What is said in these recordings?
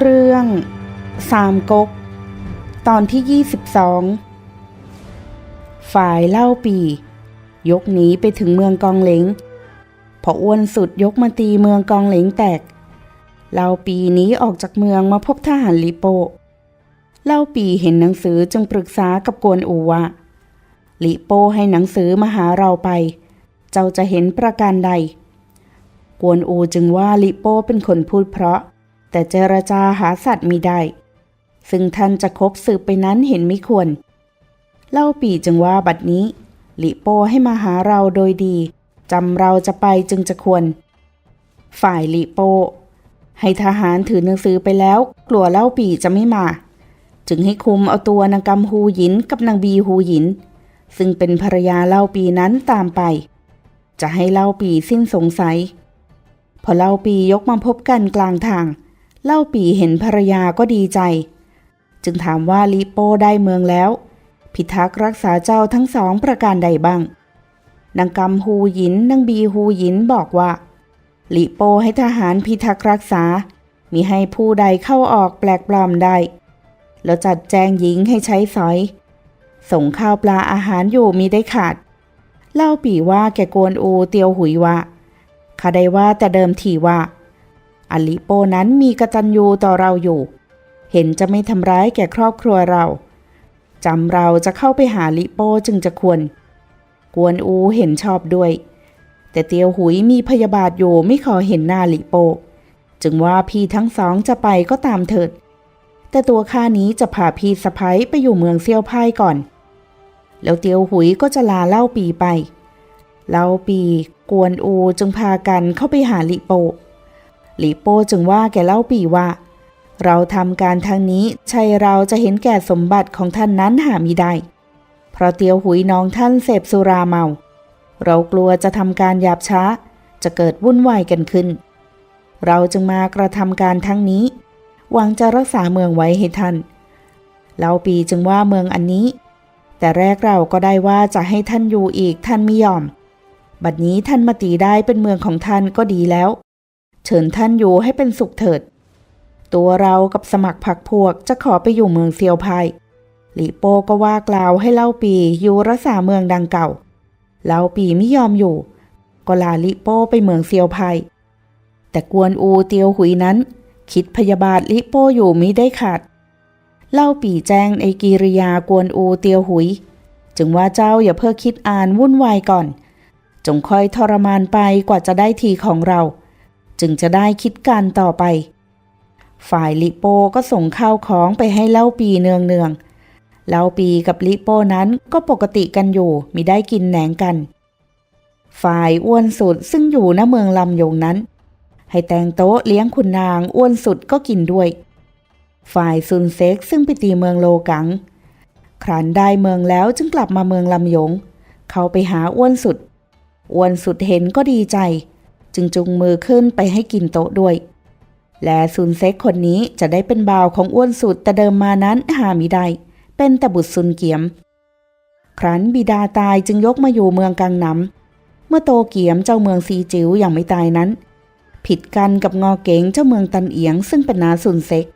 เรื่องสามก๊ก ตอนที่ 22 ฝ่ายเล่าปี ยกหนีไปถึงเมืองกองเหลงพออ้วนสุดยกมาตีเมืองกองเหลงแตก เล่าปีหนี้ออกจากเมืองมาพบทหารลิโป เล่าปีเห็นหนังสือจึงปรึกษากับกวนอูว่าลิโปให้หนังสือมาหาเราไป เจ้าจะเห็นประการใด กวนอูจึงว่าลิโปเป็นคนพูดเพราะ แต่เจรจาหาสัตว์มิได้ ซึ่งท่านจะคบสืบไปนั้นเห็นไม่ควร เล่าปีจึงว่าบัดนี้ลิโปให้มาหาเราโดยดีจำเราจะไปจึงจะควร ฝ่ายลิโป ให้ทหารถือหนังสือไปแล้ว กลัวเล่าปีจะไม่มา จึงให้คุมเอาตัวนางกำฮูหยินกับนางบีฮูหยิน ซึ่งเป็นภรรยาเล่าปีนั้นตามไป จะให้เล่าปีสิ้นสงสัย พอเล่าปียกมาพบกันกลางทาง เล่าปีเห็นภรรยาก็ดีใจ จึงถามว่าลิโป้ได้เมืองแล้ว พิทักษ์รักษาเจ้าทั้งสองประการใดบ้างนางกำฮูหยินนางบีฮูหยินบอกว่าลิโป้ให้ทหารพิทักษ์รักษา มีให้ผู้ใดเข้าออกแปลกปลอมได้ แล้วจัดแจงหญิงให้ใช้สอย ส่งข้าวปลาอาหารอยู่มีได้ขาด เล่าปีว่าแกกวนอูเตียวหุยว่าข้าได้ว่าแต่เดิมทีว่า อลิโปนั้นมีกตัญญูต่อเราอยู่ เห็นจะไม่ทำร้ายแก่ครอบครัวเราจำเราจะเข้าไปหาลิโปจึงจะควร กวนอูเห็นชอบด้วย แต่เตียวหุยมีพยาบาทอยู่ไม่ขอเห็นหน้าลิโป จึงว่าพี่ทั้งสองจะไปก็ตามเถิด แต่ตัวข้านี้จะพาพี่สะพ้ยไปอยู่เมืองเซียวไพ่ก่อน แล้วเตียวหุยก็จะลาเล่าปีไป เล่าปี กวนอูจึงพากันเข้าไปหาลิโป หลิโปจึงว่าแก่เล่าปีว่า เราทำการทางนี้ใช่เราจะเห็นแก่สมบัติของท่านนั้นหามิได้ เพราะเตียวหุยน้องท่านเสพสุราเมา เรากลัวจะทำการหยาบช้า จะเกิดวุ่นวายกันขึ้น เราจึงมากระทำการทั้งนี้หวังจะรักษาเมืองไว้ให้ท่านเล่าปีจึงว่าเมืองอันนี้ แต่แรกเราก็ได้ว่าจะให้ท่านอยู่อีกท่านไม่ยอม บัดนี้ท่านมาตีได้เป็นเมืองของท่านก็ดีแล้ว เชิญท่านอยู่ให้เป็นสุขเถิด ตัวเรากับสมัครพรรคพวกจะขอไปอยู่เมืองเซียวไพลีโป้ก็ว่ากล่าวให้เล่าปีอยู่รักษาเมืองดังเก่า เล่าปีไม่ยอมอยู่ ก็ลาลิโป้ไปเมืองเซียวไพแต่กวนอูเตียวหุยนั้น คิดพยาบาทลิโป้อยู่มิได้ขาด เล่าปีแจ้งในกิริยากวนอูเตียวหุย จึงว่าเจ้าอย่าเพิ่งคิดอ่านวุ่นวายก่อน จงค่อยทรมานไปกว่าจะได้ทีของเรา จึงจะได้คิดการต่อไป ฝ่ายลิโป้ก็ส่งข้าวของไปให้เล่าปีเนืองเนืองๆเล่าปีกับลิโป้นั้นก็ปกติกันอยู่มิได้กินแหนงกัน ฝ่ายอ้วนสุดซึ่งอยู่ณเมืองลำยงนั้น ให้แต่งโต๊ะเลี้ยงคุณนางอ้วนสุดก็กินด้วย ฝ่ายซุนเซ็กซึ่งไปตีเมืองโลกัง ครั้นได้เมืองแล้วจึงกลับมาเมืองลำยง เขาไปหาอ้วนสุดอ้วนสุดเห็นก็ดีใจ จึงจุงมือขึ้นไปให้กินโต๊ะด้วย และซุนเซ็กคนนี้จะได้เป็นบ่าวของอ้วนสุดแต่เดิมมานั้นหามิได้เป็นแต่บุตรซุนเกียม ครั้นบิดาตายจึงยกมาอยู่เมืองกังนำเมื่อโตเกียมเจ้าเมืองซีจิ๋วยังไม่ตายนั้น ผิดกันกับงอเก๋งเจ้าเมืองตันเอียงซึ่งเป็นนาซุนเซ็ก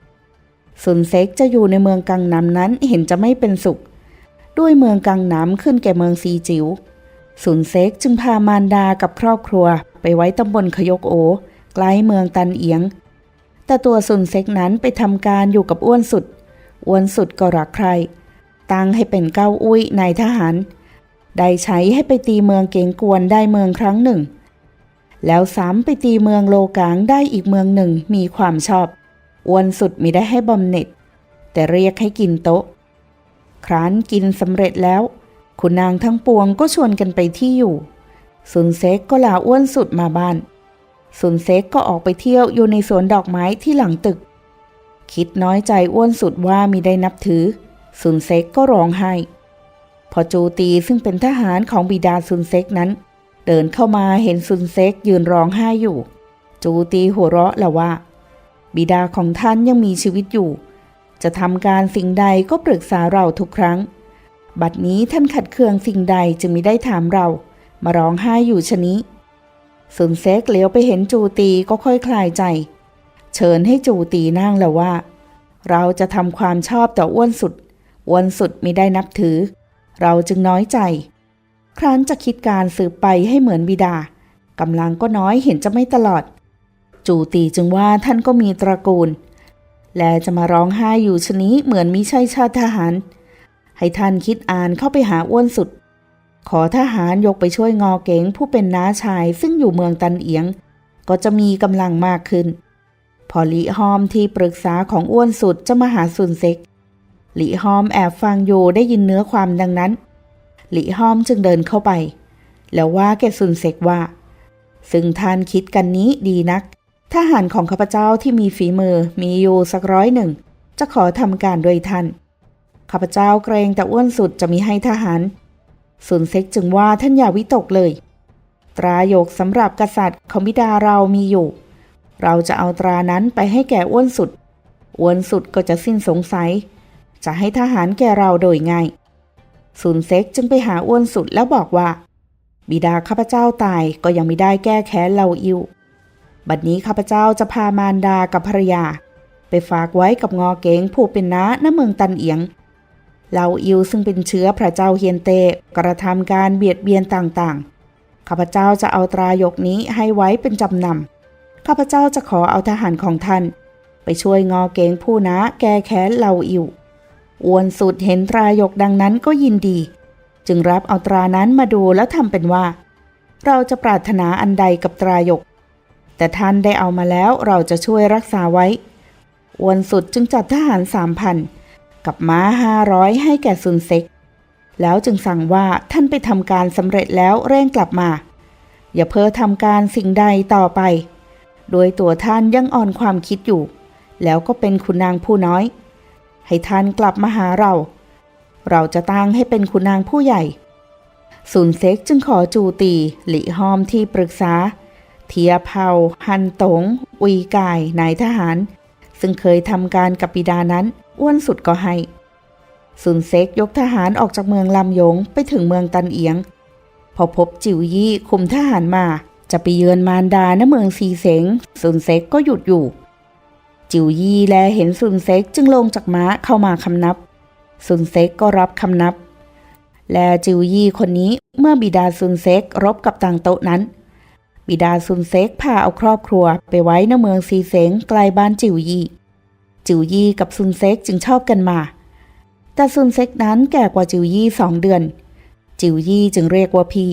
ซุนเซ็กจะอยู่ในเมืองกังนำนั้นเห็นจะไม่เป็นสุข ด้วยเมืองกังนำขึ้นแก่เมืองซีจิ๋วซุนเซ็กจึงพามารดากับครอบครัว ไปไว้ตำบลขยกโอใกล้เมืองตันเอียง แต่ตัวซุนเซ็กนั้นไปทำการอยู่กับอ้วนสุด อ้วนสุดก็รักใคร ตั้งให้เป็นเก้าอุ้ยนายทหาร ได้ใช้ให้ไปตีเมืองเกงกวนได้เมืองครั้งหนึ่ง แล้วซ้ำไปตีเมืองโลกางได้อีกเมืองหนึ่งมีความชอบ อ้วนสุดมิได้ให้บำเหน็จ แต่เรียกให้กินโต๊ะ ครั้นกินสำเร็จแล้ว คุณนางทั้งปวงก็ชวนกันไปที่อยู่ ซุนเซ็กก็ลาอ้วนสุดมาบ้าน ซุนเซ็กก็ออกไปเที่ยวอยู่ในสวนดอกไม้ที่หลังตึก คิดน้อยใจอ้วนสุดว่ามีได้นับถือ ซุนเซ็กก็ร้องไห้ พอจูตีซึ่งเป็นทหารของบิดาซุนเซ็กนั้น เดินเข้ามาเห็นซุนเซ็กยืนร้องไห้อยู่ จูตีหัวเราะแล้วว่า บิดาของท่านยังมีชีวิตอยู่ จะทำการสิ่งใดก็ปรึกษาเราทุกครั้ง บัดนี้ท่านขัดเคืองสิ่งใดจึงไม่ได้ถามเรา มาร้องไห้อยู่ชนี้ซุนเซกเหลียวไปเห็นจูตีก็ค่อยคลายใจ เชิญให้จูตีนั่งแล้วว่า เราจะทำความชอบต่ออ้วนสุด อ้วนสุดมิได้นับถือ เราจึงน้อยใจ ครั้นจะคิดการสืบไปให้เหมือนบิดากำลังก็น้อยเห็นจะไม่ตลอด จูตีจึงว่าท่านก็มีตระกูล และจะมาร้องไห้อยู่ชนี้เหมือนมิใช่ชาติทหาร ให้ท่านคิดอ่านเข้าไปหาอ้วนสุด ขอทหารยกไปช่วยงอเก๋งผู้เป็นน้าชายซึ่งอยู่เมืองตันเอียง ก็จะมีกำลังมากขึ้น พอลิฮอมที่ปรึกษาของอ้วนสุดจะมาหาสุนเซกลิฮอมแอบฟังอยู่ได้ยินเนื้อความดังนั้นลิฮอมจึงเดินเข้าไป แล้วว่าแกสุนเซกว่า ซึ่งท่านคิดกันนี้ดีนักทหารของข้าพเจ้าที่มีฝีมือมีอยู่สักร้อยหนึ่ง จะขอทำการโดยท่านข้าพเจ้าเกรงแต่อ้วนสุดจะมีให้ทหาร สุนเซ็กจึงว่าท่านอย่าวิตกเลย ตราโยกสำหรับกษัตริย์ของบิดาเรามีอยู่ เราจะเอาตรานั้นไปให้แก่อ้วนสุด อ้วนสุดก็จะสิ้นสงสัย จะให้ทหารแก่เราโดยง่ายสุนเซ็กจึงไปหาอ้วนสุดแล้วบอกว่า บิดาข้าพเจ้าตายก็ยังไม่ได้แก้แค้นเราอิวบัดนี้ข้าพเจ้าจะพามารดากับภรรยา ไปฝากไว้กับงอเกงผู้เป็นน้าณเมืองตันเอียง เราอิวซึ่งเป็นเชื้อพระเจ้าเฮียนเตกระทำการเบียดเบียนต่างๆ ข้าพเจ้าจะเอาตรายกนี้ให้ไว้เป็นจำนำ ข้าพเจ้าจะขอเอาทหารของท่าน ไปช่วยงอเกงผู้น้าแก้แค้นเราอิวอ้วนสุดเห็นตรายกดังนั้นก็ยินดี จึงรับเอาตรานั้นมาดูแล้วทำเป็นว่า เราจะปรารถนาอันใดกับตรายก แต่ท่านได้เอามาแล้วเราจะช่วยรักษาไว้อ้วนสุดจึงจัดทหารสามพัน กับม้าห้าร้อยให้แก่ซุนเซ็ก แล้วจึงสั่งว่าท่านไปทำการสำเร็จแล้วเร่งกลับมา อย่าเพ้อทำการสิ่งใดต่อไป โดยตัวท่านยังอ่อนความคิดอยู่ แล้วก็เป็นคุณนางผู้น้อย ให้ท่านกลับมาหาเรา เราจะตั้งให้เป็นคุณนางผู้ใหญ่ซุนเซ็กจึงขอจูตีหลิฮอมที่ปรึกษา เทียเผาฮันตงอุยกายนายทหาร ซึ่งเคยทำการกับบิดานั้น อ้วนสุดก็ให้ซุนเซกยกทหารออกจากเมืองลำยงไปถึงเมืองตันเอียง พอพบจิวยี่คุมทหารมา จะไปเยือนมารดาณเมืองซีเสงซุนเซกก็หยุดอยู่ จิวยี่แลเห็นซุนเซกจึงลงจากม้าเข้ามาคำนับซุนเซกก็รับคำนับ และจิวยี่คนนี้เมื่อบิดาซุนเซกรบกับต่างโต๊ะนั้น บิดาซุนเซกพาเอาครอบครัวไปไว้ในเมืองซีเสงไกลบ้านจิวยี่ จิวยี่กับซุนเซ็กจึงชอบกันมา แต่ซุนเซ็กนั้นแก่กว่าจิวยี่สองเดือน จิวยี่จึงเรียกว่าพี่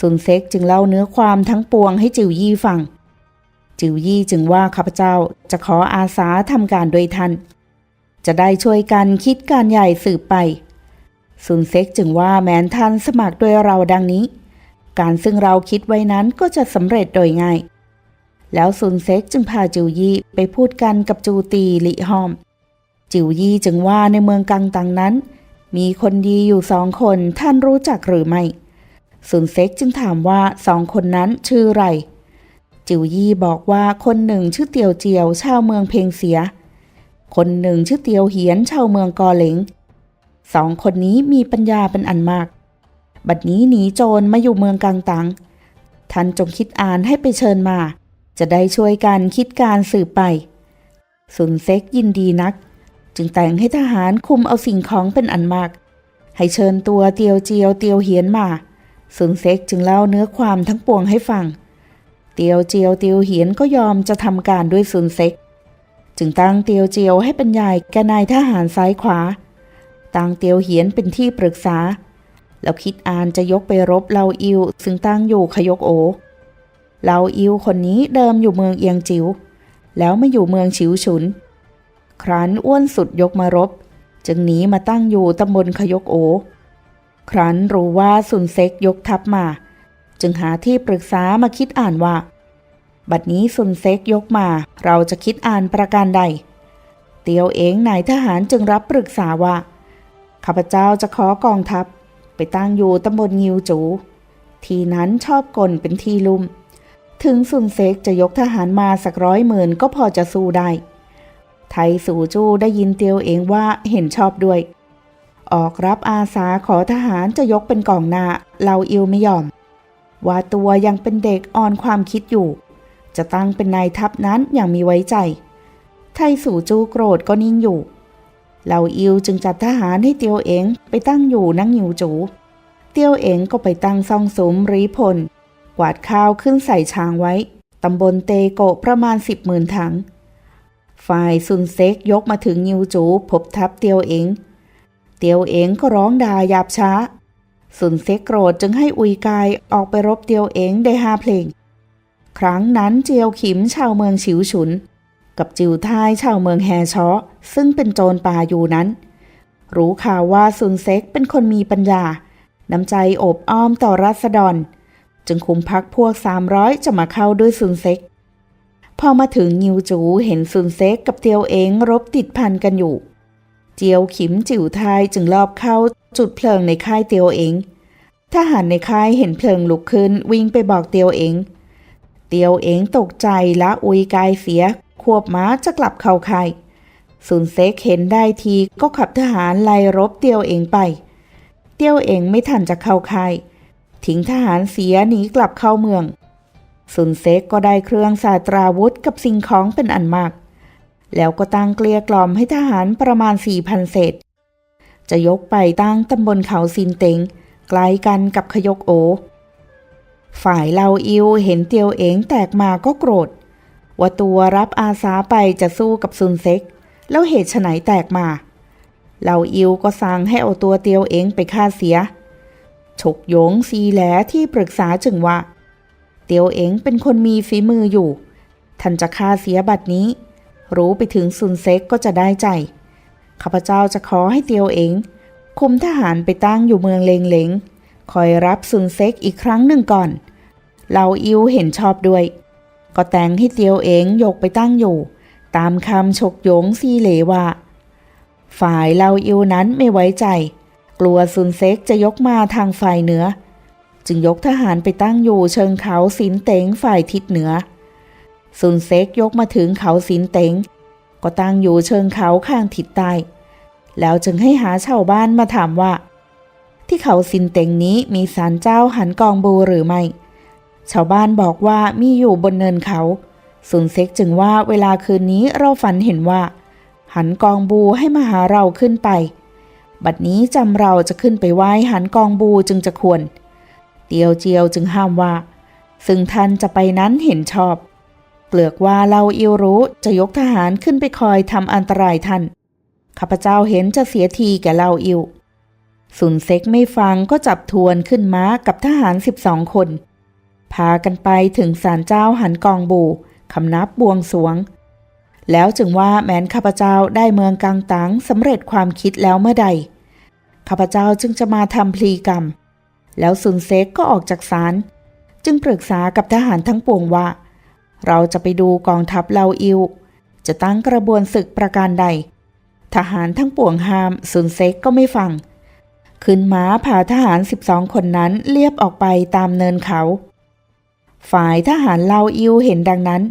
ซุนเซ็กจึงเล่าเนื้อความทั้งปวงให้จิวยี่ฟัง จิวยี่จึงว่าข้าพเจ้าจะขออาสาทำการโดยท่าน จะได้ช่วยกันคิดการใหญ่สืบไป ซุนเซ็กจึงว่าแม้นท่านสมัครด้วยเราดังนี้ การซึ่งเราคิดไว้นั้นก็จะสำเร็จโดยง่าย แล้วซุนเซ็กจึงพาจิวยี่ไปพูดกันกับจูตีลิฮอม จิวยี่จึงว่าในเมืองกังตังนั้น มีคนดีอยู่สองคนท่านรู้จักหรือไม่ซุนเซ็กจึงถามว่าสองคนนั้นชื่ออะไร จิวยี่บอกว่าคนหนึ่งชื่อเตียวเจียวชาวเมืองเพงเสีย คนหนึ่งชื่อเตียวเหียนชาวเมืองกอเหลงสองคนนี้มีปัญญาเป็นอันมาก บัดนี้หนีโจรมาอยู่เมืองกังตัง ท่านจงคิดอ่านให้ไปเชิญมา จะได้ช่วยกันคิดการสืบไป สุนเซ็กยินดีนัก จึงแต่งให้ทหารคุมเอาสิ่งของเป็นอันมาก ให้เชิญตัวเตียวเจียวเตียวเหียนมา สุนเซ็กจึงเล่าเนื้อความทั้งปวงให้ฟัง เตียวเจียวเตียวเหียนก็ยอมจะทำการด้วยสุนเซ็ก จึงตั้งเตียวเจียวให้เป็นใหญ่แกนายทหารซ้ายขวาตั้งเตียวเหียนเป็นที่ปรึกษาแล้วคิดอ่านจะยกไปรบเลาอิวซึ่งตั้งอยู่ขยกโอ เลาอิวคนนี้เดิมอยู่เมืองเอียงจิวแล้วมาอยู่เมืองฉิวฉุน ครั้นอ้วนสุดยกมารบ จึงหนีมาตั้งอยู่ตำบลขยกโอ ครั้นรู้ว่าสุนเซ็กยกทัพมา จึงหาที่ปรึกษามาคิดอ่านว่า บัดนี้สุนเซ็กยกมา เราจะคิดอ่านประการใด เตียวเองนายทหารจึงรับปรึกษาว่า ข้าพเจ้าจะขอกองทัพ ไปตั้งอยู่ตำบลงิวจู ทีนั้นชอบกลเป็นที่ลุ่ม ถึงซุนเซกจะยกทหารมาสักร้อยหมื่นก็พอจะสู้ได้ ไทสูจูได้ยินเตียวเองว่าเห็นชอบด้วย ออกรับอาสาขอทหารจะยกเป็นกองหน้าเราอิวไม่ยอม ว่าตัวยังเป็นเด็กอ่อนความคิดอยู่ จะตั้งเป็นนายทัพนั้นอย่างมีไว้ใจ ไทสู่จูโกรธก็นิ่งอยู่เหล่าอิวจึงจัดทหารให้เตียวเองไปตั้งอยู่นั่งหิวจู เตียวเองก็ไปตั้งซ่องสุมรีพล กวาดข้าวขึ้นใส่ช้างไว้ ตำบลเตโกประมาณสิบหมื่นถัง ฝ่ายซุนเซกยกมาถึงยิวจูพบทัพเตียวเองเตียวเองก็ร้องด่าหยาบช้าซุนเซกโกรธจึงให้อุยกายออกไปรบเตียวเองได้ห้าเพลง ครั้งนั้นเจียวขิมชาวเมืองฉิวฉุน กับจิวท้ายชาวเมืองแฮชอซึ่งเป็นโจรป่าอยู่นั้น รู้ข่าวว่าซุนเซกเป็นคนมีปัญญา น้ำใจโอบอ้อมต่อรัษฎร จึงคุมพักพวก 300 จะมาเข้าด้วยซุนเซ็ก พอมาถึงยิวจูเห็นซุนเซ็กกับเตียวเองรบติดพันกันอยู่ เจียวขิมจิ๋วทยจึงลอบเข้าจุดเพลิงในค่ายเตียวเองทหารในค่ายเห็นเพลิงลุกขึ้นวิ่งไปบอกเตียวเอง เตียวเองตกใจและอุยกายเสีย ควบม้าจะกลับเข้าค่ายซุนเซ็กเห็นได้ทีก็ขับทหารไล่รบเตียวเองไป เตียวเองไม่ทันจะเข้าค่าย ทิ้งทหารเสียหนีกลับเข้าเมือง ซุนเซกก็ได้เครื่องสาตราวุธกับสิ่งของเป็นอันมาก แล้วก็ตั้งเกลี้ยกล่อมให้ทหารประมาณสี่พันเศษ จะยกไปตั้งตำบลเขาซินเต็งใกล้กันกับขยกโอ ฝ่ายเราอิวเห็นเตียวเองแตกมาก็โกรธ ว่าตัวรับอาสาไปจะสู้กับซุนเซก แล้วเหตุไฉนแตกมา เราอิวก็สั่งให้เอาตัวเตียวเองไปฆ่าเสีย ฉกหยงซีแหลที่ปรึกษาจึงว่า เตียวเองเป็นคนมีฝีมืออยู่ ท่านจะฆ่าเสียบัดนี้ รู้ไปถึงซุนเซ็กก็จะได้ใจ ข้าพเจ้าจะขอให้เตียวเองคุมทหารไปตั้งอยู่เมืองเลงเลงคอยรับซุนเซ็กอีกครั้งหนึ่งก่อน เราอิวเห็นชอบด้วย ก็แต่งให้เตียวเองยกไปตั้งอยู่ ตามคำฉกหยงซีเหลว่า ฝ่ายเราอิวนั้นไม่ไว้ใจ กลัวซุนเซ็กจะยกมาทางฝ่ายเหนือ จึงยกทหารไปตั้งอยู่เชิงเขาสินเตงฝ่ายทิศเหนือ ซุนเซ็กยกมาถึงเขาสินเตงก็ตั้งอยู่เชิงเขาข้างทิศใต้ แล้วจึงให้หาชาวบ้านมาถามว่า ที่เขาสินเตงนี้มีศาลเจ้าหันกองบูหรือไม่ ชาวบ้านบอกว่ามีอยู่บนเนินเขาซุนเซ็กจึงว่าเวลาคืนนี้เราฝันเห็นว่า หันกองบูให้มาหาเราขึ้นไป บัดนี้จำเราจะขึ้นไปไหว้หันกองบูจึงจะควร เตียวเจียวจึงห้ามว่า ซึ่งท่านจะไปนั้นเห็นชอบเปลือกว่าเราอิวรู้จะยกทหารขึ้นไปคอยทำอันตรายท่าน ข้าพเจ้าเห็นจะเสียทีแก่เราอิวสุนเซ็กไม่ฟังก็จับทวนขึ้นม้ากับทหารสิบสองคน พากันไปถึงศาลเจ้าหันกองบูคำนับบวงสรวง แล้วจึงว่าแม้นข้าพเจ้าได้เมืองกังตังสำเร็จความคิดแล้วเมื่อใด ข้าพเจ้าจึงจะมาทำพลีกรรม แล้วซุนเซกก็ออกจากศาลจึงปรึกษากับทหารทั้งปวงว่า เราจะไปดูกองทัพเราอิว จะตั้งกระบวนศึกประการใด ทหารทั้งปวงห้ามซุนเซกก็ไม่ฟัง ขึ้นม้าพาทหาร 12 คนนั้นเลียบออกไปตามเนินเขา ฝ่ายทหารเราอิวเห็นดังนั้น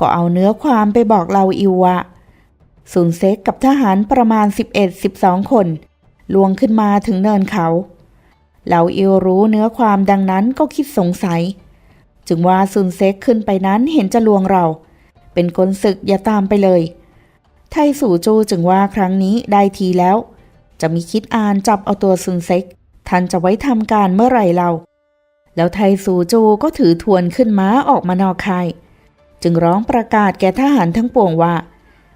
ก็เอาเนื้อความไปบอกเราอิวว่าซุนเซกกับทหารประมาณ 11-12 คนลวงขึ้นมาถึงเนินเขาเราอิวรู้เนื้อความดังนั้นก็คิดสงสัย จึงว่าซุนเซ็กขึ้นไปนั้นเห็นจะลวงเรา เป็นคนศึกอย่าตามไปเลย ไทสู่จูจึงว่าครั้งนี้ได้ทีแล้ว จะมีคิดอ่านจับเอาตัวซุนเซ็กท่านจะไว้ทำการเมื่อไหร่เรา แล้วไทสู่จูก็ถือทวนขึ้นม้าออกมานอกค่าย จึงร้องประกาศแก่ทหารทั้งปวงว่า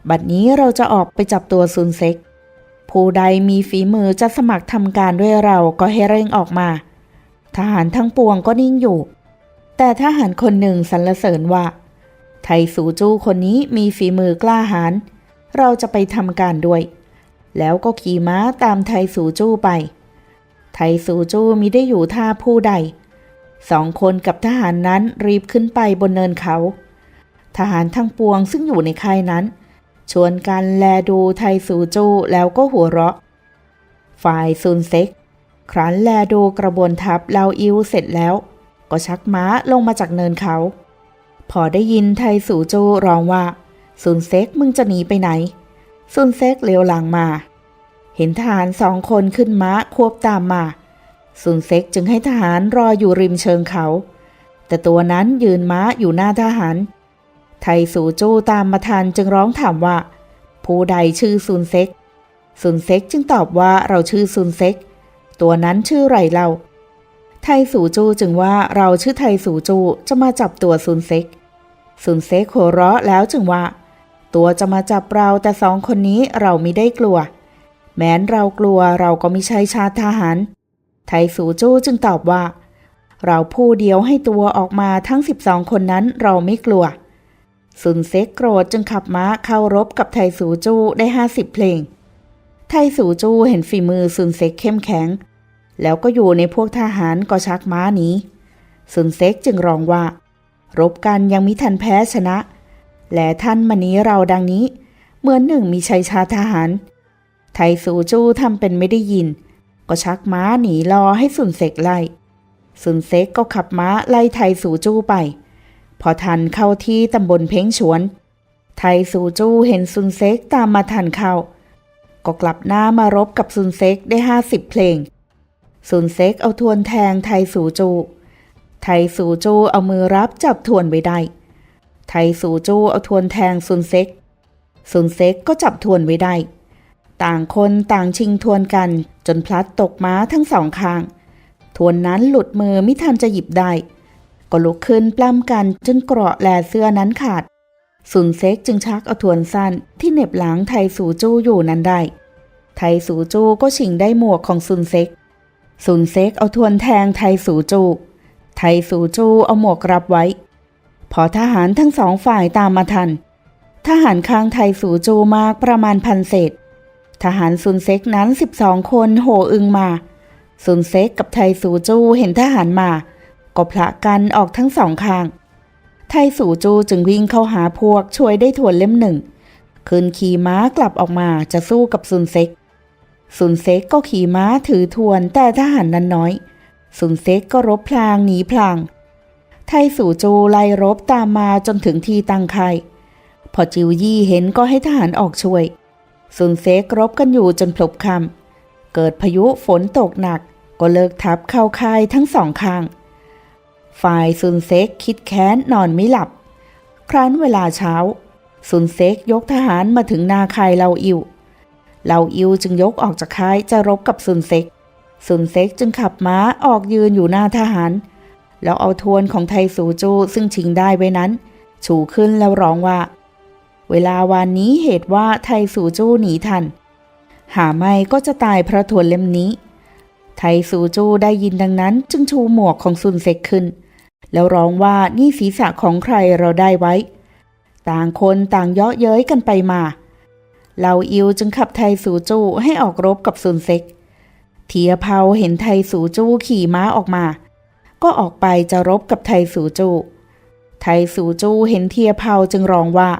บัดนี้เราจะออกไปจับตัวซุนเซ็ก ผู้ใดมีฝีมือจะสมัครทำการด้วยเราก็ให้เร่งออกมา ทหารทั้งปวงก็นิ่งอยู่ แต่ทหารคนหนึ่งสรรเสริญว่า ไทสูจูคนนี้มีฝีมือกล้าหาญเราจะไปทำการด้วย แล้วก็ขี่ม้าตามไทสูจูไป ไทสูจูมิได้อยู่ท่าผู้ใด สองคนกับทหารนั้นรีบขึ้นไปบนเนินเขา ทหารทั้งปวงซึ่งอยู่ในค่ายนั้น ชวนกันแลดูไทสูจูแล้วก็หัวเราะ ฝ่ายซุนเซ็ก ครั้นแลดูกระบวนทัพเลาอิวเสร็จแล้ว ก็ชักม้าลงมาจากเนินเขา พอได้ยินไทสูจูร้องว่าซุนเซ็กมึงจะหนีไปไหนซุนเซ็กเลี้ยวหลังมา เห็นทหารสองคนขึ้นม้าควบตามมาซุนเซ็กจึงให้ทหารรออยู่ริมเชิงเขาแแต่ตัวนั้นยืนม้าอยู่หน้าทหาร ไทสูจู้ตามมาทันจึงร้องถามว่า ผู้ใดชื่อซุนเซ็ก ซุนเซ็กจึงตอบว่าเราชื่อซุนเซ็ก ตัวนั้นชื่อไรเราไทสูจูจึงว่าเราชื่อไทสูจูจะมาจับตัวซุนเซ็ก ซุนเซ็กหัวเราะแล้วจึงว่า ตัวจะมาจับเราแต่สองคนนี้เราไม่ได้กลัว แม้นเรากลัวเราก็ไม่ใช่ชาติทหาร ไทสูจูจึงตอบว่า เราผู้เดียวให้ตัวออกมาทั้ง12คนนั้นเราไม่กลัว ซุนเซ็กโกรธจึงขับม้าเข้ารบกับไทสูจูได้50เพลง ไทสูจูเห็นฝีมือซุนเซ็กเข้มแข็ง แล้วก็อยู่ในพวกทหารก็ชักม้าหนีซุนเซ็กจึงร้องว่า รบกันยังมิทันแพ้ชนะ และท่านมานี้เราดังนี้ เหมือนหนึ่งมีชัยชาทหาร ไทสูจูทำเป็นไม่ได้ยิน ก็ชักม้าหนีรอให้สุนเซกไล่สุนเซกก็ขับม้าไล่ไทสูจูไป พอทันเข้าที่ตำบลเพ้งฉวน ไทสูจูเห็นซุนเซกตามมาทันเข้า ก็กลับหน้ามารบกับซุนเซกได้ห้าสิบเพลง ซุนเซกเอาทวนแทงไทสูจู ไทสูจูเอามือรับจับทวนไว้ได้ ไทสูจูเอาทวนแทงซุนเซกซุนเซกก็จับทวนไว้ได้ ต่างคนต่างชิงทวนกันจนพลัดตกม้าทั้งสองข้าง ทวนนั้นหลุดมือไม่ทันจะหยิบได้ ก็ลุกขึ้นปล้ำกันจนเกราะแลเสื้อนั้นขาด สุนเซกจึงชักเอาทวนสั้นที่เหน็บหลังไทสูจู้อยู่นั้นได้ ไทสูจู้ก็ชิงได้หมวกของซุนเซกซุนเซกเอาทวนแทงไทสูจู้ไทสูจู้เอาหมวกรับไว้ พอทหารทั้งสองฝ่ายตามมาทัน ทหารค้างไทสูจูมากประมาณพันเศษ ทหารซุนเซ็กนั้น12คนโหอึงมาซุนเซ็กกับไทสูจูเห็นทหารมา ก็พละกันออกทั้งสองข้าง ไทสูจูจึงวิ่งเข้าหาพวกช่วยได้ถวนเล่มหนึ่งคืนขี่ม้ากลับออกมาจะสู้กับซุนเซ็ก ซุนเซ็กก็ขี่ม้าถือทวนแต่ทหารนั้นน้อย ซุนเซ็กก็รบพลางหนีพลาง ไทสูจูไล่รบตามมาจนถึงที่ตั้งค่ายพอจิวยี่เห็นก็ให้ทหารออกช่วย ซุนเซกรบกันอยู่จนพลบคำเกิดพายุฝนตกหนักก็เลิกทับเข้าค่ายทั้งสองข้าง ฝ่ายซุนเซกคิดแค้นนอนไม่หลับ ครั้นเวลาเช้าซุนเซกยกทหารมาถึงนาคายเลาอิวเลาอิวจึงยกออกจากค่ายจะรบกับซุนเซกซุนเซกจึงขับม้าออกยืนอยู่หน้าทหาร แล้วเอาทวนของไทสูจูซึ่งชิงได้ไว้นั้น ชูขึ้นแล้วร้องว่า เวลาวานนี้เหตุว่าไทสูจูหนีทัน หาไม่ก็จะตายเพราะทวนเล่มนี้ ไทสูจูได้ยินดังนั้นจึงชูหมวกของซุนเซกขึ้น แล้วร้องว่านี่ศีรษะของใครเราได้ไว้ ต่างคนต่างเยาะเย้ยกันไปมาเหล่าอิวจึงขับไทสูจู้ให้ออกรบกับซุนเซกเทียเผาเห็นไทสูจู้ขี่ม้าออกมา ก็ออกไปจะรบกับไทสูจู้ไทสูจู้เห็นเทียเผาจึงร้องว่า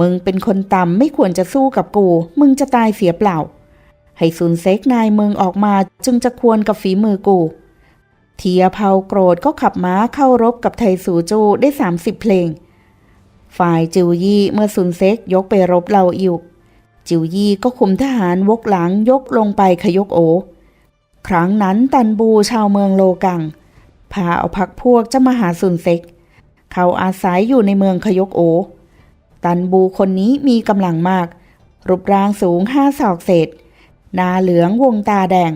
มึงเป็นคนต่ำไม่ควรจะสู้กับกู มึงจะตายเสียเปล่า ให้ซุนเซ็กนายมึงออกมาจึงจะควรกับฝีมือกู เทียเผาโกรธก็ขับม้าเข้ารบกับไทสูจูได้ 30 เพลง ฝ่ายจิวยี่เมื่อซุนเซ็กยกไปรบเราอิวจิวยี่ก็คุมทหารวกหลังยกลงไปขยกโอ ครั้งนั้นตันบูชาวเมืองโลกัง พาเอาพักพวกจะมาหาซุนเซ็ก เขาอาศัยอยู่ในเมืองขยกโอ ตันบูคนนี้มีกำลังมาก รูปร่างสูงห้าศอกเศษหนาเหลืองวงตาแดง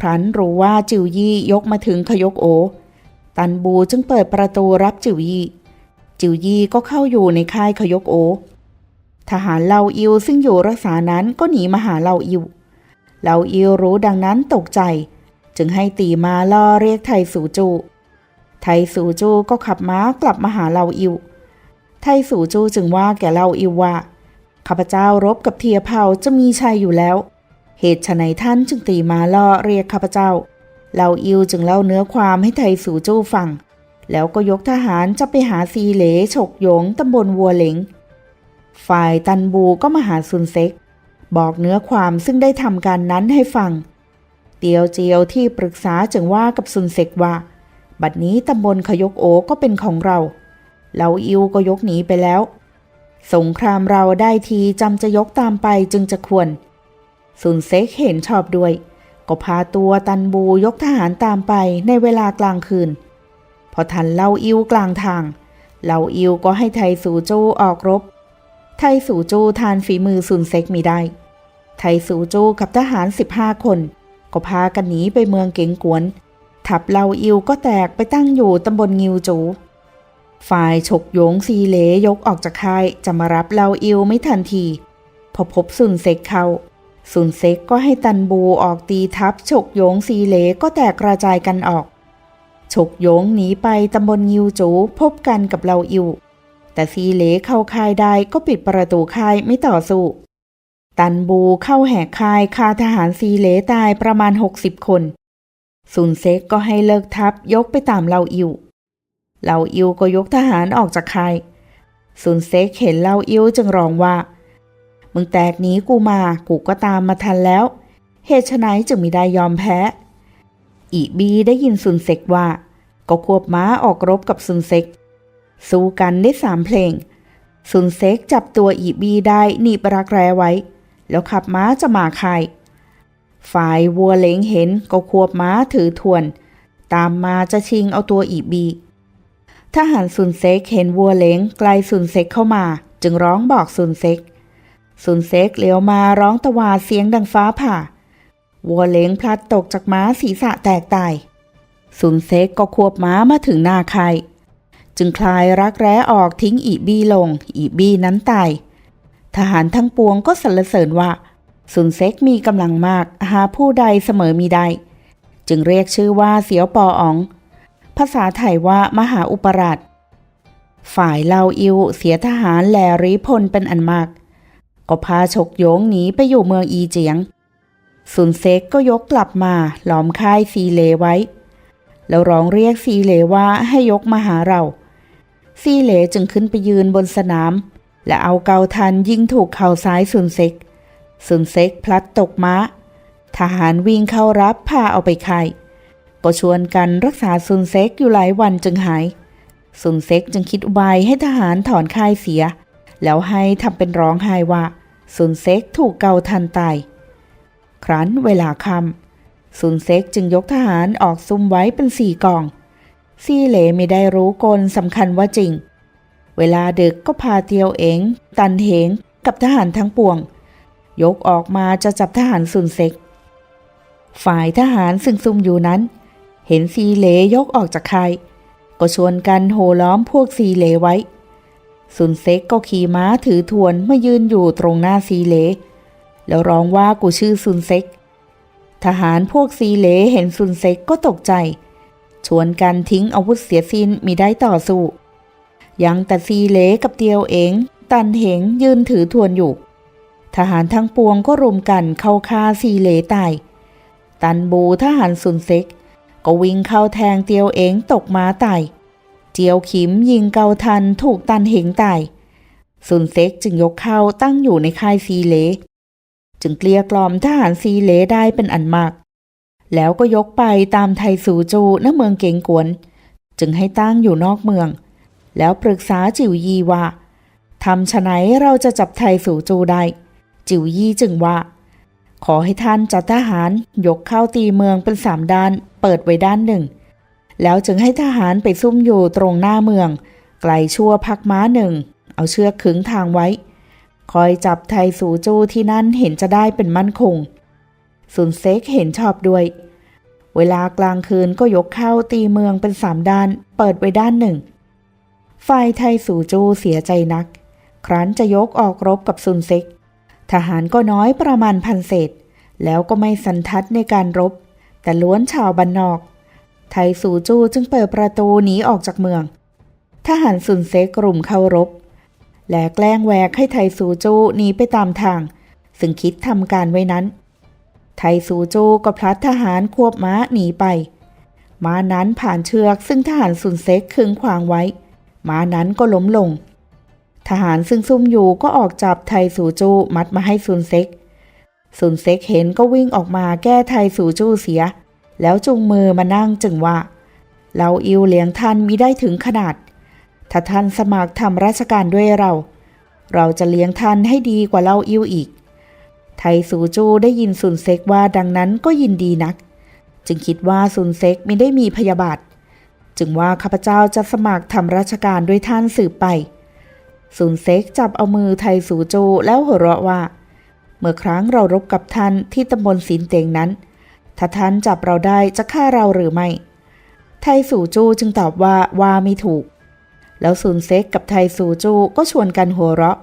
ครั้นรู้ว่าจิวยี่ยกมาถึงขยกโอ ตันบูจึงเปิดประตูรับจิวยี่ จิวยี่ก็เข้าอยู่ในค่ายขยกโอ ทหารเหล่าอิวซึ่งอยู่รักษานั้นก็หนีมาหาเหล่าอิว เหล่าอิวรู้ดังนั้นตกใจ จึงให้ตีมาล่อเรียกไทสูจู ไทสูจูก็ขับม้ากลับมาหาเหล่าอิว ไทสูจูจึงว่าแก่เล่าอิวว่าข้าพเจ้ารบกับเทียเผาจะมีชัยอยู่แล้ว เหตุไฉนท่านจึงตีมาล่อเรียกข้าพเจ้าเล่าอิวจึงเล่าเนื้อความให้ไทสูจูฟัง แล้วก็ยกทหารจะไปหาซีเหลฉกหยงตำบลวัวเหลงฝ่ายตันบูก็มาหาซุนเซ็ก บอกเนื้อความซึ่งได้ทำการนั้นให้ฟัง เตียวเจียวที่ปรึกษาจึงว่ากับซุนเซ็กว่า บัดนี้ตำบลขยกโอก็เป็นของเราเหลาอิวก็ยกหนีไปแล้ว สงครามเราได้ทีจำจะยกตามไปจึงจะควร ซุนเซ็กเห็นชอบด้วย ก็พาตัวตันบูยกทหารตามไปในเวลากลางคืน พอทันเล่าอิวกลางทาง เล่าอิวก็ให้ไทสูจูออกรบ ไทสูจูทานฝีมือซุนเซ็กมีได้ ไทสูจูกับทหาร 15 คน ก็พากันหนีไปเมืองเก๋งกวน ทับเล่าอิวก็แตกไปตั้งอยู่ตำบลงิวจูฝ่ายฉกโยงซีเหลยกออกจากค่ายจะมารับเล่าอิวไม่ทันที พอพบซุนเซ็กเข้า ซุนเซ็กก็ให้ตันบูออกตีทัพฉกโยงซีเหลก็แตกกระจายกันออก ฉกโยงหนีไปตำบลยิวจูพบกันกับเล่าอิว แต่ซีเหลเข้าค่ายได้ก็ปิดประตูค่ายไม่ต่อสู้ ตันบูเข้าแหกค่ายฆ่าทหารซีเหลตายประมาณ 60 คนซุนเซ็กก็ให้เลิกทัพยกไปตามเล่าอิวเล่าอิวก็ยกทหารออกจากค่ายซุนเซ็กเห็นเล่าอิวจึงร้องว่า มึงแตกหนีกูมา กูก็ตามมาทันแล้ว เหตุไฉนจึงไมิได้ยอมแพ้ อีบีได้ยินซุนเซกว่า ก็ควบม้าออกรบกับซุนเซก สู้กันได้สามเพลง ซุนเซกจับตัวอีบีได้หนีบรักแร้ไว้ แล้วขับม้าจะมาคายฝ่ายวัวเหลงเห็นก็ควบม้าถือทวน ตามมาจะชิงเอาตัวอีบีทหารซุนเซกเห็นวัวเหลงไกลซุนเซกเข้ามา จึงร้องบอกซุนเซก ซุนเซ็กเลี้ยวมาร้องตะวาดเสียงดังฟ้าผ่า วัวเหลงพลัดตกจากม้าศีรษะแตกตาย ซุนเซ็กก็ควบม้ามาถึงหน้าใคายจึงคลายรักแร้ออกทิ้งอีบี้ลง อีบี้นั้นตาย ทหารทั้งปวงก็สรรเสริญว่าซุนเซ็กมีกำลังมากหาผู้ใดเสมอมีได้จึงเรียกชื่อว่าเสียวปออ๋อง ภาษาไทยว่ามหาอุปราช ฝ่ายเลาอิวเสียทหารแลริพลเป็นอันมาก ก็พาฉกโยงหนีไปอยู่เมืองอีเจียงซุนเซกก็ยกกลับมาหลอมค่ายซีเลไว้ แล้วร้องเรียกซีเลว่าให้ยกมาหาเรา ซีเลจึงขึ้นไปยืนบนสนาม และเอาเกาทันยิงถูกเข่าซ้ายซุนเซกซุนเซกพลัดตกม้า ทหารวิ่งเข้ารับพาเอาไปค่ก็ชวนกันรักษาซุนเซ็กอยู่หลายวันจึงหาย ซุนเซ็กจึงคิดอุบายให้ทหารถอนค่ายเสีย แล้วให้ทำเป็นร้องไห้ว่า ซุนเซกถูกเกาทันตาย ครั้นเวลาคำซุนเซกจึงยกทหารออกซุ่มไว้เป็นสี่กอง ซี่เหลไม่ได้รู้กลสำคัญว่าจริง เวลาดึกก็พาเตียวเองตันเหงกับทหารทั้งปวง ยกออกมาจะจับทหารซุนเซก ฝ่ายทหารซึ่งซุ่มอยู่นั้น เห็นซีเหลยกออกจากค่ายก็ชวนกันโห่ล้อมพวกซีเหลไว้ ซุนเซ็กก็ขี่ม้าถือทวนมายืนอยู่ตรงหน้าซีเล แล้วร้องว่ากูชื่อซุนเซ็ก ทหารพวกซีเลเห็นซุนเซ็กก็ตกใจ ชวนกันทิ้งอาวุธเสียสิ้นมีได้ต่อสู้ ยังแต่ซีเลกับเตียวเองตันเหงยืนถือทวนอยู่ ทหารทั้งปวงก็รุมกันเข้าฆ่าซีเลตาย ตันบูทหารซุนเซ็กก็วิ่งเข้าแทงเตียวเองตกม้าตาย เจียวขิมยิงเกาทันถูกตันเหงตายซุนเซ็กจึงยกเข้าตั้งอยู่ในค่ายซีเล จึงเกลี้ยกล่อมทหารซีเลได้เป็นอันมาก แล้วก็ยกไปตามไทสูจูณเมืองเกงกวน จึงให้ตั้งอยู่นอกเมือง แล้วปรึกษาจิวยีว่าทำฉะไหนเราจะจับไทสูจูได้ จิวยี่จึงว่า ขอให้ท่านจัดทหารยกเข้าตีเมืองเป็นสามด้าน เปิดไว้ด้านหนึ่ง แล้วจึงให้ทหารไปซุ่มอยู่ตรงหน้าเมือง ไกลชั่วพักม้าหนึ่ง เอาเชือกขึงทางไว้ คอยจับไทสูจูที่นั่นเห็นจะได้เป็นมั่นคงซุนเซกเห็นชอบด้วย เวลากลางคืนก็ยกเข้าตีเมืองเป็นสามด้าน เปิดไว้ด้านหนึ่ง ฝ่ายไทสูจูเสียใจนัก ครั้นจะยกออกรบกับซุนเซก ทหารก็น้อยประมาณพันเศษ แล้วก็ไม่สันทัดในการรบ แต่ล้วนชาวบ้านนอก ไทสูจูจึงเปิดประตูหนีออกจากเมือง ทหารซุนเซกกลุ่มเข้ารบ และแกล้งแหวกให้ไทสูจูหนีไปตามทาง ซึ่งคิดทำการไว้นั้น ไทสูจูก็พลัดทหารควบม้าหนีไป ม้านั้นผ่านเชือกซึ่งทหารซุนเซกขึงขวางไว้ ม้านั้นก็ล้มลง ทหารซึ่งซุ่มอยู่ก็ออกจับไทสูจูมัดมาให้ซุนเซกซุนเซกเห็นก็วิ่งออกมาแก้ไทสูจูเสีย แล้วจุงมือมานั่งจึงว่า เราอิวเลี้ยงท่านมิได้ถึงขนาด ถ้าท่านสมัครทำราชการด้วยเรา เราจะเลี้ยงท่านให้ดีกว่าเราอิวอีก ไทสูจูได้ยินซุนเซกว่าดังนั้นก็ยินดีนัก จึงคิดว่าซุนเซกไม่ได้มีพยาบาท จึงว่าข้าพเจ้าจะสมัครทำราชการด้วยท่านสืบไปซุนเซกจับเอามือไทสูจูแล้วหัวเราะว่า เมื่อครั้งเรารบกับท่านที่ตำบลสินเตงนั้น ถ้าท่านจับเราได้จะฆ่าเราหรือไม่ ไทสูจูจึงตอบว่าว่าไม่ถูก แล้วซุนเซ็กกับไทสูจูก็ชวนกันหัวเราะ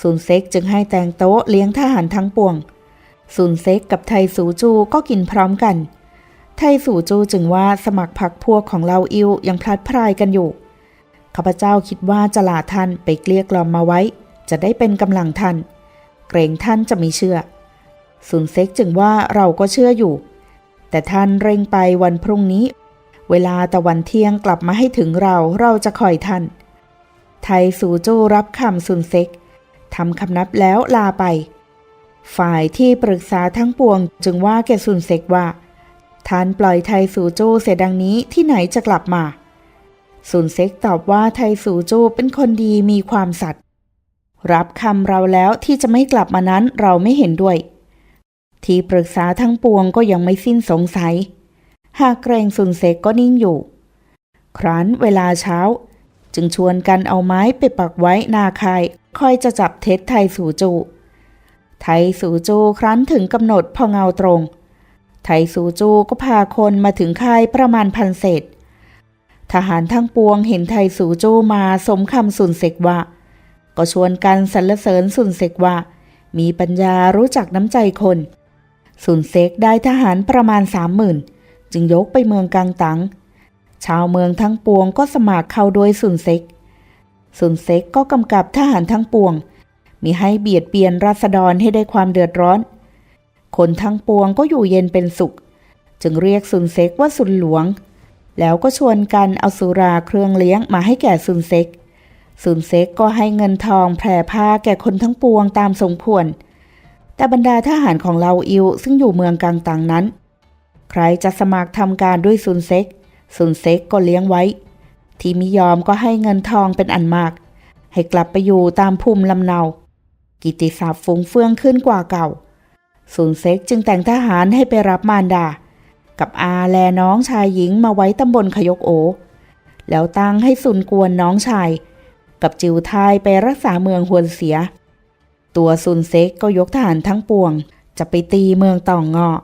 ซุนเซ็กจึงให้แตงโต๊ะเลี้ยงทหารทั้งปวงซุนเซ็กกับไทสูจูก็กินพร้อมกัน ไทสูจูจึงว่าสมัครพรรคพวกของเราอิวยังพลัดพรายกันอยู่ข้าพเจ้าคิดว่าจะลาท่านไปเกลี้ยกล่อมมาไว้ จะได้เป็นกำลังท่าน เกรงท่านจะไม่เชื่อ ซุนเซ็กจึงว่าเราก็เชื่ออยู่ แต่ท่านเร่งไปวันพรุ่งนี้ เวลาตะวันเที่ยงกลับมาให้ถึงเราเราจะคอยท่าน ไทสูโจรับคำซุนเซ็กทำคำนับแล้วลาไป ฝ่ายที่ปรึกษาทั้งปวงจึงว่าแกซุนเซ็กว่าท่านปล่อยไทสูโจเสียดังนี้ที่ไหนจะกลับมาซุนเซ็กตอบว่าไทสูโจเป็นคนดีมีความสัตย์รับคำเราแล้วที่จะไม่กลับมานั้นเราไม่เห็นด้วย ที่ปรึกษาทั้งปวงก็ยังไม่สิ้นสงสัย หากเกรงซุนเซกก็นิ่งอยู่ ครั้นเวลาเช้า จึงชวนกันเอาไม้ไปปักไว้นาคายคอยจะจับเท็จไทสูจู ไทสูจูครั้นถึงกำหนดพอเงาตรง ไทสูจูก็พาคนมาถึงค่ายประมาณพันเศษ ทหารทั้งปวงเห็นไทสูจูมาสมคำสุนเสกว่าก็ชวนกันสรรเสริญสุนเสกว่ามีปัญญารู้จักน้ำใจคน สุนเสกได้ทหารประมาณสามหมื่นจึงยกไปเมืองกังตัง ชาวเมืองทั้งปวงก็สมัครเข้าโดยสุนเซกสุนเซกก็กำกับทหารทั้งปวง มีให้เบียดเบียนราษฎรให้ได้ความเดือดร้อน คนทั้งปวงก็อยู่เย็นเป็นสุข จึงเรียกสุนเซกว่าสุนหลวง แล้วก็ชวนกันเอาสุราเครื่องเลี้ยงมาให้แก่สุนเซกสุนเซกก็ให้เงินทองแผ่ผ้าแก่คนทั้งปวงตามสมควร แต่บรรดาทหารของเราอิวซึ่งอยู่เมืองกังตังนั้น ใครจะสมัครทำการด้วยซุนเซ็กซุนเซ็กก็เลี้ยงไว้ ที่มิยอมก็ให้เงินทองเป็นอันมาก ให้กลับไปอยู่ตามภูมิลำเนา กิตติศัพท์ฟุ้งเฟื่องขึ้นกว่าเก่าซุนเซ็กจึงแต่งทหารให้ไปรับมารดา กับอาแลน้องชายหญิงมาไว้ตำบลขยกโอ แล้วตั้งให้ซุนกวนน้องชาย กับจิวไทยไปรักษาเมืองฮวนเสีย ตัวซุนเซ็กก็ยกทหารทั้งปวง จะไปตีเมืองต่องเงาะ